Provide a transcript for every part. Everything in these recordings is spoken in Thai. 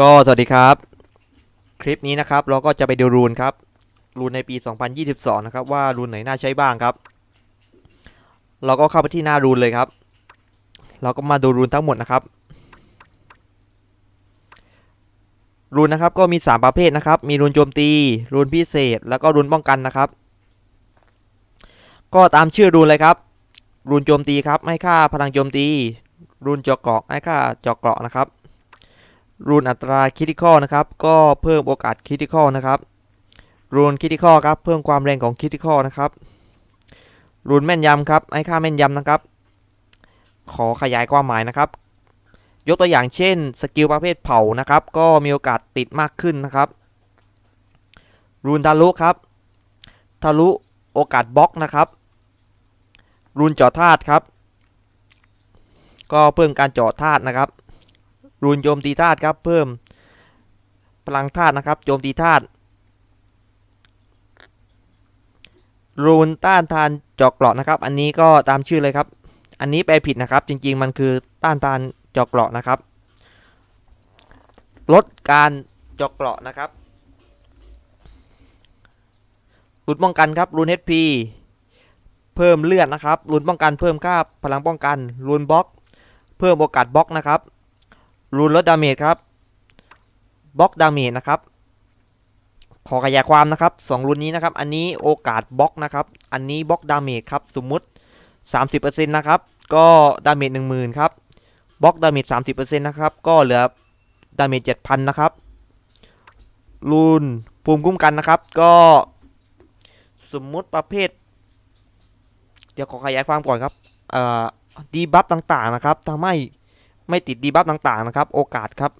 ก็สวัสดีครับ คลิปนี้นะครับเราก็จะไปดูรูนครับ รูนในปี 2022 นะครับ ว่ารูนไหนน่าใช้บ้างครับ เราก็เข้าไปที่หน้ารูนเลยครับ เราก็มาดูรูนทั้งหมดนะครับ รูนนะครับก็มี 3 ประเภทนะครับ มีรูนโจมตี รูนพิเศษ แล้วก็รูนป้องกันนะครับ ก็ตามชื่อรูนเลยครับ รูนโจมตีครับให้ค่าพลังโจมตี รูนเจาะเกราะให้ค่าเจาะเกราะนะครับ รูนอัตราคริติคอลนะครับ ก็เพิ่มโอกาสคริติคอลนะครับ รูนคริติคอลครับ เพิ่มความแรงของคริติคอลนะครับ รูนแม่นยำครับ ให้ค่าแม่นยำนะครับ ขอขยายความหมายนะครับ ยกตัวอย่างเช่น สกิลประเภทเผานะครับ ก็มีโอกาสติดมากขึ้นนะครับ รูนทะลุครับ ทะลุโอกาสบล็อกนะครับ รูนเจาะธาตุครับ ก็เพิ่มการเจาะธาตุนะครับ รูนโจมตีธาตุครับเพิ่มพลังธาตุนะครับโจมตีธาตุรูนต้านทานเจาะเกราะนะครับ อันนี้ก็ตามชื่อเลยครับ อันนี้แปลผิดนะครับ จริง ๆ มันคือต้านทานเจาะเกราะนะครับ ลดการเจาะเกราะนะครับรูนป้องกันครับรูน HP เพิ่มเลือดนะครับรูนป้องกันเพิ่มค่าพลังป้องกันรูนบล็อก เพิ่มโอกาสบล็อกนะครับ รูนลดดาเมจครับบล็อกดาเมจนะครับขอขยายความนะครับสองรูนนี้นะครับ อันนี้โอกาสบล็อกนะครับ อันนี้บล็อกดาเมจครับ สมมุติ 30%นะครับ ก็ดาเมจ10,000ครับ บล็อกดาเมจ30%นะครับ ก็เหลือดาเมจ7,000นะครับ รูนภูมิคุ้มกันนะครับ ก็สมมุติประเภท เดี๋ยวขอขยายความก่อนครับ เอ่อ ดีบัฟต่างๆนะครับทำให้ ไม่ติดดีบัฟต่างๆนะครับ โอกาสครับ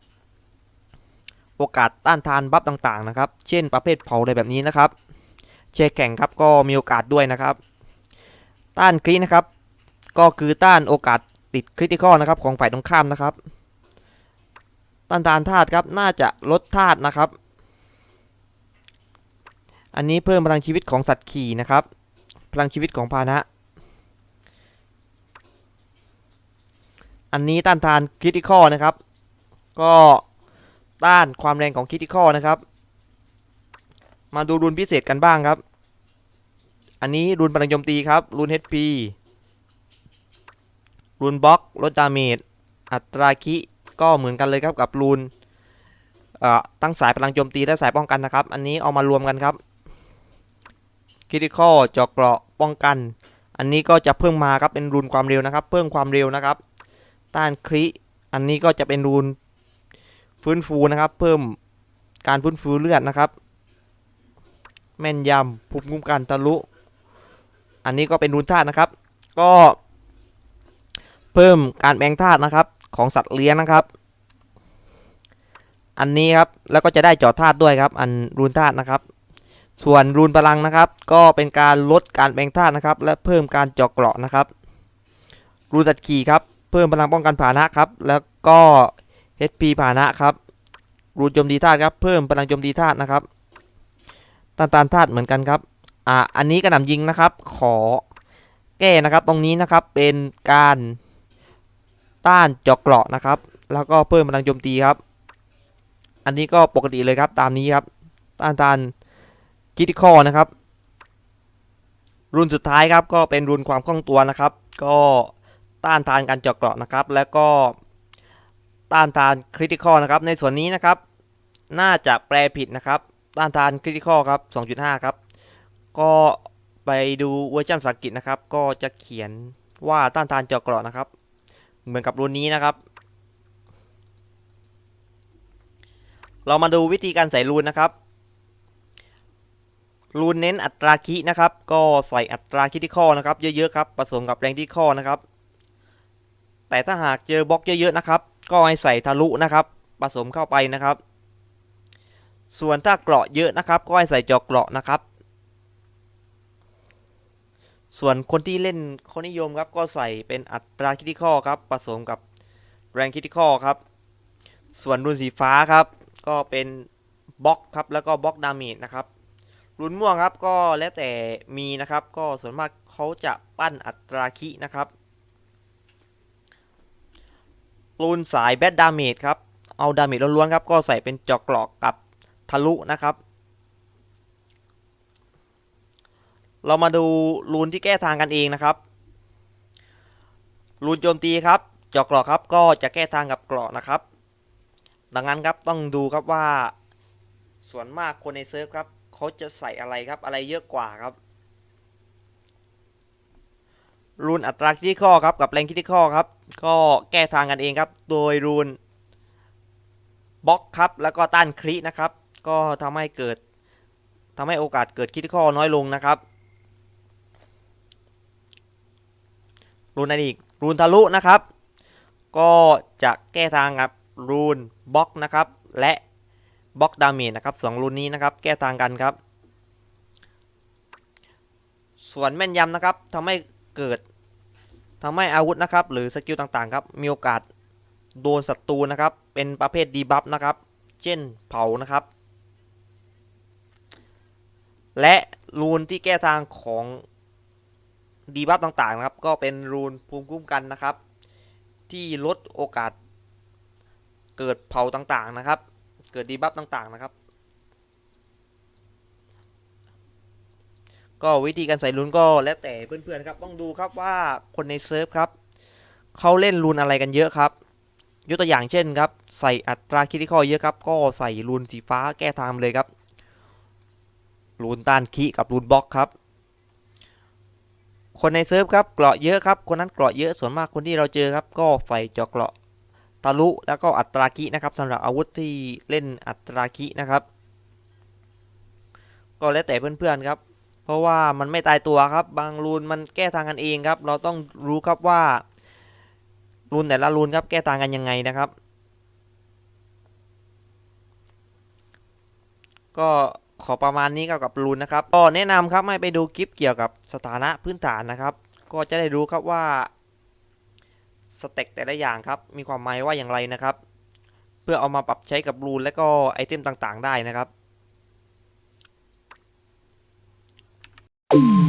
โอกาสต้านทานบัฟต่างๆนะครับ เช่นประเภทเผาอะไรแบบนี้นะครับ เชแข่งครับก็มีโอกาสด้วยนะครับ ต้านครินะครับ ก็คือต้านโอกาสติดคริติคอลนะครับของฝ่ายตรงข้ามนะครับ ต้านทานธาตุครับน่าจะลดธาตุนะครับ อันนี้เพิ่มพลังชีวิตของสัตว์ขี่นะครับ พลังชีวิตของพาหนะ อันนี้ต้านทานคริติคอลนะครับ ก็ต้านความแรงของคริติคอลนะครับ มาดูรุนพิเศษกันบ้างครับ อันนี้รุนพลังโจมตีครับ รุน HP รุนบล็อกลดดาเมจอัตราคิก็เหมือนกันเลยครับกับรุนตั้งสายพลังโจมตีและสายป้องกันนะครับ อันนี้เอามารวมกันครับคริติคอลเจาะเกราะป้องกัน อันนี้ก็จะเพิ่มมาครับเป็นรุนความเร็วนะครับ เพิ่มความเร็วนะครับ ต้านคริอันนี้ก็จะเป็นรูนฟื้นฟูนะครับ เพิ่มการฟื้นฟูเลือดนะครับ แม่นยำภูมิคุ้มกันทะลุ อันนี้ก็เป็นรูนธาตุนะครับ ก็ เพิ่มการแปลงธาตุนะครับ ของสัตว์เลี้ยงนะครับ อันนี้ครับแล้วก็จะได้เจอธาตุด้วยครับ อันรูนธาตุนะครับ ส่วนรูนพลังนะครับ ก็เป็นการลดการแปลงธาตุนะครับ และเพิ่มการเจาะเกราะนะครับ รูนตัดขี่ครับ เพิ่มพลังป้องกันผานะครับ แล้วก็ HP ผานะครับรูนโจมตีธาตุครับเพิ่มพลังโจมตีธาตุนะครับต้านทานธาตุเหมือนกันครับอ่าอันนี้กระหน่ำยิงนะครับ ขอแก้นะครับตรงนี้นะครับเป็นการต้านเจาะเกราะนะครับ แล้วก็เพิ่มพลังโจมตีครับ อันนี้ก็ปกติเลยครับตามนี้ครับต้านทานคิติคอนะครับ รุ่นสุดท้ายครับก็เป็นรุ่นความคล่องตัวนะครับ ก็ ต้านทานการเจาะเกราะนะครับ แล้วก็ต้านทานคริติคอลนะครับ ในส่วนนี้นะครับ น่าจะแปลผิดนะครับ ต้านทานคริติคอลครับ 2.5 ครับ ก็ไปดูเวอร์ชันภาษาอังกฤษนะครับ ก็จะเขียนว่าต้านทานเจาะเกราะนะครับ เหมือนกับรุ่นนี้นะครับ เรามาดูวิธีการใส่รูนนะครับรูนเน้นอัตราคินะครับ ก็ใส่อัตราคิที่ข้อนะครับ เยอะๆครับ ผสมกับแรงที่ข้อนะครับ แต่ถ้าหากเจอบล็อกเยอะๆนะครับ ก็ให้ใส่ทะลุนะครับผสมเข้าไปนะครับ ส่วนถ้าเกราะเยอะนะครับ ก็ให้ใส่จอกเกราะนะครับ ส่วนคนที่เล่นคนนิยมครับก็ใส่เป็นอัตราคิที่ข้อครับผสมกับแรงคิที่ข้อครับ ส่วนรุ่นสีฟ้าครับ ก็เป็นบล็อกครับแล้วก็บล็อกดาเมจนะครับรุ่นม่วงครับก็แล้วแต่มีนะครับ ก็ส่วนมากเขาจะปั้นอัตราคินะครับ รุ่นสายแบดดาเมจครับ เอาดาเมจล้วนๆครับ ก็ใส่เป็นเจอกกรอกกับทะลุนะครับ เรามาดูรูนที่แก้ทางกันเองนะครับรูนโจมตีครับเจอกกรอกครับ ก็จะแก้ทางกับกราะนะครับ ดังนั้นครับต้องดูครับว่า ส่วนมากคนในเซิร์ฟครับเขาจะใส่อะไรครับ อะไรเยอะกว่าครับรูนอัตราคิดข้อครับกับแรงคิดข้อครับ ก็แก้ทางกันเองครับ โดยรูนบล็อกครับ แล้วก็ต้านครินะครับ ก็ทำให้เกิดทำให้โอกาสเกิดคิดข้อน้อยลงนะครับ รูนอะไรอีกรูนทะลุนะครับ ก็จะแก้ทางกับรูนบล็อกนะครับ และบล็อกดาเมจนะครับสองรูนนี้นะครับ แก้ทางกันครับ ส่วนแม่นยำนะครับทำให้เกิด ทำให้อาวุธนะครับหรือสกิลต่างๆครับมีโอกาสโดนศัตรูนะครับ เป็นประเภทดีบัฟนะครับ เช่นเผานะครับ และรูนที่แก้ทางของดีบัฟต่างๆนะครับ ก็เป็นรูนภูมิคุ้มกันนะครับ ที่ลดโอกาสเกิดเผาต่างๆนะครับ เกิดดีบัฟต่างๆนะครับ ก็วิธีการใส่รูนก็แล้วแต่เพื่อนๆครับ ต้องดูครับว่าคนในเซิร์ฟครับเขาเล่นรูนอะไรกันเยอะครับ ยกตัวอย่างเช่นครับ ใส่อัตราคิดข้อเยอะครับ ก็ใส่รูนสีฟ้าแก้ทางเลยครับรูนต้านคีกับรูนบล็อกครับ คนในเซิร์ฟครับเกราะเยอะครับ คนนั้นเกราะเยอะส่วนมากคนที่เราเจอครับ ก็ใส่เจาะเกราะทะลุแล้วก็อัตราคินะครับสำหรับอาวุธที่เล่นอัตราคินะครับ ก็แล้วแต่เพื่อนๆครับ เพราะว่ามันไม่ตายตัวครับ บางรูนมันแก้ทางกันเองครับ เราต้องรู้ครับว่ารูนแต่ละรูนครับแก้ทางกันยังไงนะครับ ก็ขอประมาณนี้กับกับรูนนะครับก็แนะนำครับให้ไปดูคลิปเกี่ยวกับสถานะพื้นฐานนะครับ ก็จะได้รู้ครับว่าสเต็กแต่ละอย่างครับ มีความหมายว่าอย่างไรนะครับ เพื่อเอามาปรับใช้กับรูนและก็ไอเทมต่างๆ ได้นะครับ Mm-hmm.